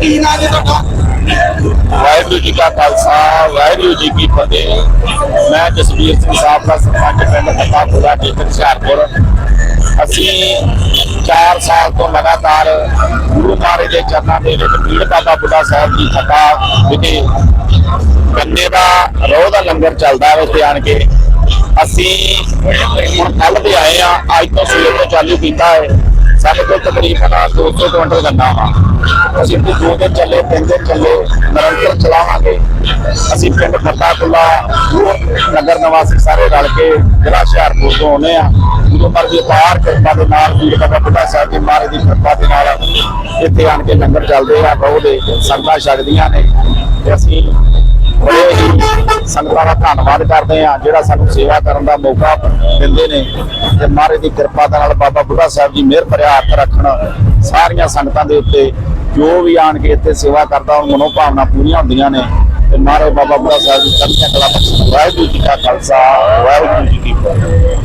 ਕੀ ਨਾਂ ਜੀ ਤੁਹਾਡਾ। ਵਾਹਿਗੁਰੂ ਜੀ ਕਾ ਖਾਲਸਾ, ਵਾਹਿਗੁਰੂ ਜੀ ਕੀ ਫਤਿਹ। ਮੈਂ ਜਸਵੀਰ ਸਿੰਘ ਸਾਹਿਬ ਦਾ ਸਰਪੰਚ ਪਿੰਡ ਫਤਾਪੁਰਾ ਡਿਸਟ੍ਰਿਕਟ ਹੁਸ਼ਿਆਰਪੁਰ। ਅਸੀਂ 4 ਸਾਲ ਤੋਂ ਲਗਾਤਾਰ ਗੁਰੂ ਮਹਾਰਾਜ ਦੇ ਚਰਨਾਂ ਦੇ ਵਿੱਚ ਪੀੜ ਬਾਬਾ ਬੁੱਢਾ ਸਾਹਿਬ ਦੀ ਕਥਾ ਵਿਖੇ ਗੰਨੇ ਦਾ ਰੋਹ ਦਾ ਲੰਗਰ ਚੱਲਦਾ ਹੈ ਉੱਥੇ ਆਣ ਕੇ। ਅਸੀਂ ਹੁਣ ਕੱਲ ਦੇ ਆਏ ਆ ਅੱਜ ਤੋਂ ਸਵੇਰ ਤੋਂ ਚਾਲੂ ਕੀਤਾ ਹੈ। ਸਾਡੇ ਕੋਲ ਤਕਰੀਬਨ 200 ਕੁਇੰਟਲ ਗੰਨਾ ਵਾ। ਅਸੀਂ ਦੋ ਦਿਨ ਚੱਲੇ, ਤਿੰਨ ਦਿਨ ਚੱਲੇ, ਨਿਰੰਤਰ ਚਲਾਵਾਂਗੇ। ਅਸੀਂ ਪਿੰਡ ਫਤਾਕੁੱਲਾ ਨਗਰ ਨਿਵਾਸੀ ਸਾਰੇ ਰਲ ਕੇ ਜ਼ਿਲ੍ਹਾ ਹੁਸ਼ਿਆਰਪੁਰ ਤੋਂ ਆਉਂਦੇ ਆ ਗੁਰੂ ਮਹਾਰਾਜ ਦੀ ਬਾਹਰ ਕਿਰਪਾ ਦੇ ਨਾਲ ਵੀਰ ਬਾਬਾ ਬੁੱਢਾ ਸਾਹਿਬ ਦੀ ਮਹਾਰਾਜ ਦੀ ਕਿਰਪਾ ਦੇ ਨਾਲ ਇੱਥੇ ਆਣ ਕੇ ਲੰਗਰ ਚੱਲਦੇ ਆ ਬਹੁਤ ਦੇ ਸੰਗਤਾਂ ਛਕਦੀਆਂ ਨੇ। ਤੇ ਅਸੀਂ ਬੜੇ ਹੀ ਸੰਗਤਾਂ ਦਾ ਧੰਨਵਾਦ ਕਰਦੇ ਆ ਜਿਹੜਾ ਸਾਨੂੰ ਸੇਵਾ ਕਰਨ ਦਾ ਮੌਕਾ ਦਿੰਦੇ ਨੇ, ਤੇ ਮਹਾਰਾਜ ਦੀ ਕਿਰਪਾ ਦੇ ਨਾਲ ਬਾਬਾ ਬੁੱਢਾ ਸਾਹਿਬ ਜੀ ਮਿਹਰ ਭਰਿਆ ਹੱਥ ਰੱਖਣ ਸਾਰੀਆਂ ਸੰਗਤਾਂ ਦੇ ਉੱਤੇ। ਜੋ ਵੀ ਆਣ ਕੇ ਇੱਥੇ ਸੇਵਾ ਕਰਦਾ ਉਹ ਮਨੋ ਭਾਵਨਾ ਪੂਰੀਆਂ ਹੁੰਦੀਆਂ ਨੇ। ਤੇ ਮਹਾਰਾਜ ਬਾਬਾ ਬੁੱਢਾ ਸਾਹਿਬ ਦੀ ਚੜ੍ਹਦੀਆਂ ਕਲਾ ਬਖਸ਼ਣ ਵਾਹਿਗੁਰੂ ਜੀ ਕਾ ਖਾਲਸਾ, ਵਾਹਿਗੁਰੂ ਜੀ ਕੀ ਫਤਿਹ।